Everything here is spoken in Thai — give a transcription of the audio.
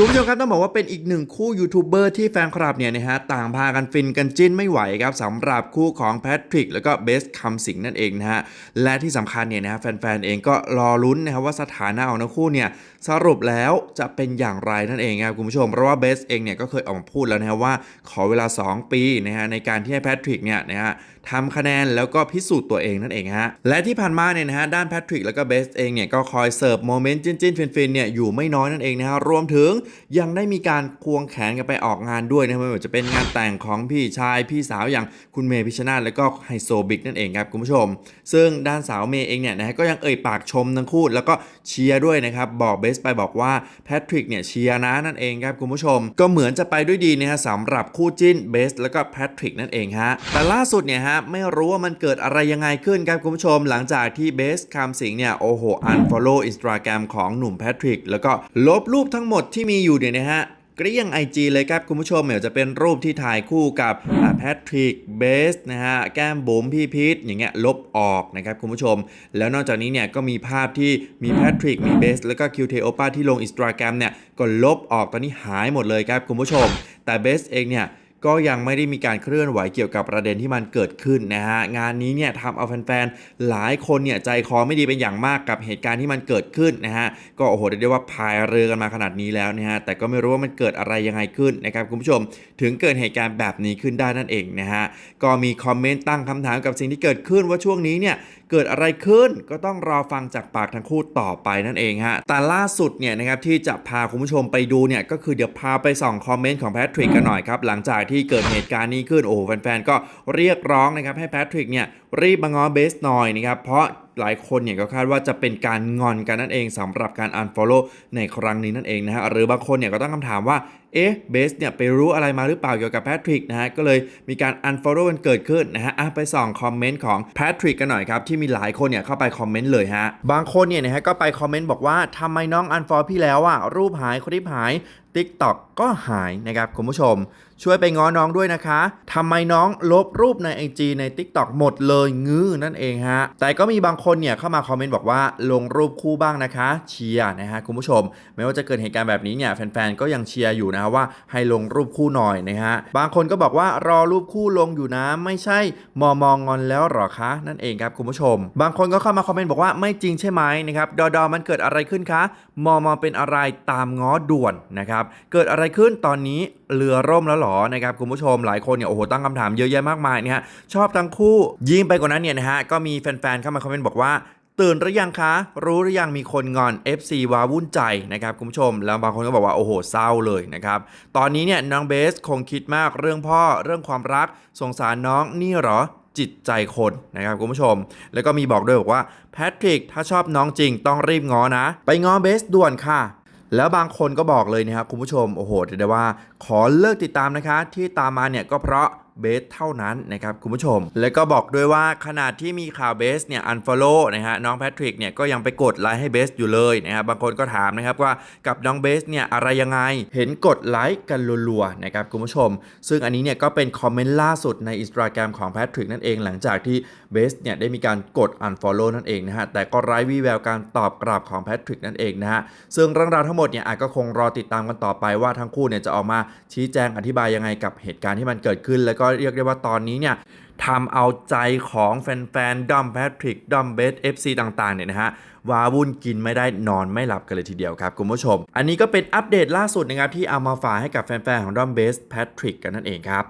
คุณผู้ชมครับต้องบอกว่าเป็นอีกหนึ่งคู่ยูทูบเบอร์ที่แฟนคลับเนี่ยนะฮะต่างพากันฟินกันจิ้นไม่ไหวครับสำหรับคู่ของแพทริกแล้วก็เบสคำสิงนั่นเองนะฮะและที่สำคัญเนี่ยนะฮะแฟนๆเองก็รอลุ้นนะครับว่าสถานะของทั้งคู่เนี่ยสรุปแล้วจะเป็นอย่างไรนั่นเองครับคุณผู้ชมเพราะว่าเบสเองเนี่ยก็เคยออกมาพูดแล้วนะครับว่าขอเวลา 2 ปีนะฮะในการที่ให้แพทริกเนี่ยนะฮะทำคะแนนแล้วก็พิสูจน์ตัวเองนั่นเองฮะและที่ผ่านมาเนี่ยนะฮะด้านแพทริกแล้วก็เบสเองเนี่ยก็คอยเสิร์ฟโมเมนต์จิ้นๆฟินๆเนี่ยอยู่ไม่น้อยนั่นเองนะฮะรวมถึงยังได้มีการควงแขนกันไปออกงานด้วยนะครับไม่ว่าจะเป็นงานแต่งของพี่ชายพี่สาวอย่างคุณเมย์พิชชนาธิ์แล้วก็ไฮโซบิ๊กนั่นเองครับคุณผู้ชม ซึ่งด้านสาวเมย์เองเนี่ยนะฮะก็ยังเอ่ยปากชมทั้งคู่แล้วก็เชียร์ด้วยนะครับบอกเบสไปบอกว่าแพทริกเนี่ยเชียร์นะนั่นเองครับคุณผู้ชม ก็เหมือนจะไปด้วยดีนะฮะสำหรับคู่จิ้นเบสแล้วก็แพทริกนั่นเองฮะแต่ล่าสุดเนี่ยฮะไม่รู้ว่ามันเกิดอะไรยังไงขึ้นครับคุณผู้ชม หลังจากที่เบสคำสิงเนี่ยโอ้โห unfollow Instagram ของหนุ่มแพทริกแล้วก็ลบรูปทั้งหมดที่มีีอยู่เนี่ยนะฮะเกลี้ยง IG เลยครับคุณผู้ชมเดี๋ยวจะเป็นรูปที่ถ่ายคู่กับแพทริกเบสนะฮะแก้มบุ๋มพี่พีทอย่างเงี้ยลบออกนะครับคุณผู้ชม แล้วนอกจากนี้เนี่ยก็มีภาพที่มีแพทริกมีเบสแล้วก็คิวเทโอป้าที่ลงอินสตาแกรมเนี่ยก็ลบออกตอนนี้หายหมดเลยครับคุณผู้ชม แต่เบสเองเนี่ย ก็ยังไม่ได้มีการเคลื่อนไหวเกี่ยวกับประเด็นที่มันเกิดขึ้นนะฮะงานนี้เนี่ยทำเอาแฟนๆหลายคนเนี่ยใจคอไม่ดีเป็นอย่างมากกับเหตุการณ์ที่มันเกิดขึ้นนะฮะก็โอ้โหเรียกได้ว่าพายเรือกันมาขนาดนี้แล้วนะฮะแต่ก็ไม่รู้ว่ามันเกิดอะไรยังไงขึ้นนะครับคุณผู้ชม ถึงเกิดเหตุการณ์แบบนี้ขึ้นได้นั่นเองนะฮะก็มีคอมเมนต์ตั้งคำถามกับสิ่งที่เกิดขึ้นว่าช่วงนี้เนี่ยเกิดอะไรขึ้นก็ต้องรอฟังจากปากทั้งคู่ต่อไปนั่นเองฮะแต่ล่าสุดเนี่ยนะครับที่จะพาคุณผู้ชมไปดูเนี่ยก็คือเดี๋ยวพาไปส่องคอมเมนต์ของแพทริกกันหน่อยครับหลังจากที่เกิดเหตุการณ์นี้ขึ้นโอ้แฟนๆก็เรียกร้องนะครับให้แพทริกเนี่ยรีบมาง้อเบสหน่อยนะครับเพราะหลายคนเนี่ยก็คาดว่าจะเป็นการงอนกันนั่นเองสำหรับการ unfollow ในครั้งนี้นั่นเองนะฮะหรือบางคนเนี่ยก็ตั้งคำถามว่าเอ๊ะเบสเนี่ยไปรู้อะไรมาหรือเปล่าเกี่ยวกับแพทริกนะฮะก็เลยมีการ unfollow กันเกิดขึ้นนะฮะไปส่องคอมเมนต์ของแพทริกกันหน่อยครับที่มีหลายคนเนี่ยเข้าไปคอมเมนต์เลยฮะบางคนเนี่ยนะฮะก็ไปคอมเมนต์บอกว่าทำไมน้อง unfollow พี่แล้วอะรูปหายคลิปหาย TikTok ก็หายนะครับคุณผู้ชม ช่วยไปง้อน้องด้วยนะคะทำไมน้องลบรูปใน IG ใน TikTok หมดเลยงื้อนั่นเองฮะแต่ก็มีบางคนเนี่ยเข้ามาคอมเมนต์บอกว่าลงรูปคู่บ้างนะคะเชียร์นะฮะคุณผู้ชม ไม่ว่าจะเกิดเหตุการณ์แบบนี้เนี่ยแฟนๆก็ยังเชียร์อยู่นะะว่าให้ลงรูปคู่หน่อยนะฮะบางคนก็บอกว่ารอรูปคู่ลงอยู่นะ ไม่ใช่มอมองงอนแล้วหรอคะนั่นเองครับคุณผู้ชม บางคนก็เข้ามาคอมเมนต์บอกว่าไม่จริงใช่ไหมนะครับดอดอมันเกิดอะไรขึ้นคะมอมอเป็นอะไรตามง้อด่วนนะครับเกิดอะไรขึ้นตอนนี้เรือร่มแล้วหรอนะครับคุณผู้ชมหลายคนเนี่ยโอ้โหตั้งคำถามเยอะแยะมากมายเนี่ยฮะชอบทั้งคู่ยิ่งไปกว่านั้นเนี่ยนะฮะก็มีแฟนๆเข้ามาคอมเมนต์บอกว่า ตื่นหรือยังคะ รู้หรือยังมีคนงอน FC วาวุ่นใจนะครับคุณผู้ชม แล้วบางคนก็บอกว่าโอ้โหเศร้าเลยนะครับ ตอนนี้เนี่ยน้องเบสคงคิดมากเรื่องพ่อเรื่องความรักสงสารน้องนี่หรอจิตใจคนนะครับคุณผู้ชม แล้วก็มีบอกด้วยบอกว่าแพทริกถ้าชอบน้องจริงต้องรีบง้อนะ ไปง้อเบสด่วนค่ะแล้วบางคนก็บอกเลยนะครับคุณผู้ชมโอ้โหเรียกได้ว่า ขอเลิกติดตามนะคะ ที่ตามมาเนี่ยก็เพราะ เบสเท่านั้นนะครับคุณผู้ชม แล้วก็บอกด้วยว่าขนาดที่มีข่าวเบสเนี่ย unfollow นะฮะน้องแพทริกเนี่ยก็ยังไปกดไลค์ให้เบสอยู่เลยนะครับบางคนก็ถามนะครับว่ากับน้องเบสเนี่ยอะไรยังไงเห็นกดไลค์กันรัวๆนะครับคุณผู้ชม ซึ่งอันนี้เนี่ยก็เป็นคอมเมนต์ล่าสุดใน Instagram ของแพทริกนั่นเองหลังจากที่เบสเนี่ยได้มีการกด unfollow นั่นเองนะฮะแต่ก็ไร้วี่แววการตอบกลับของแพทริกนั่นเองนะฮะซึ่งเรื่องราวทั้งหมดเนี่ยอาจก็คงรอติดตามกันต่อไปว่าทั้งคู่เนี่ยจะออกมาชี้แจงอธิบายยังไงกับเหตุการณ์ที่มันเกิดขึ้นแล้วก็เรียกได้ว่าตอนนี้เนี่ยทำเอาใจของแฟนๆดอมแพทริกดอมเบสเอฟซีต่างๆเนี่ยนะฮะวาวุ่นกินไม่ได้นอนไม่หลับกันเลยทีเดียวครับคุณผู้ชม อันนี้ก็เป็นอัปเดตล่าสุดนะครับที่เอามาฝากให้กับแฟนๆของดอมเบสแพทริกกันนั่นเองครับ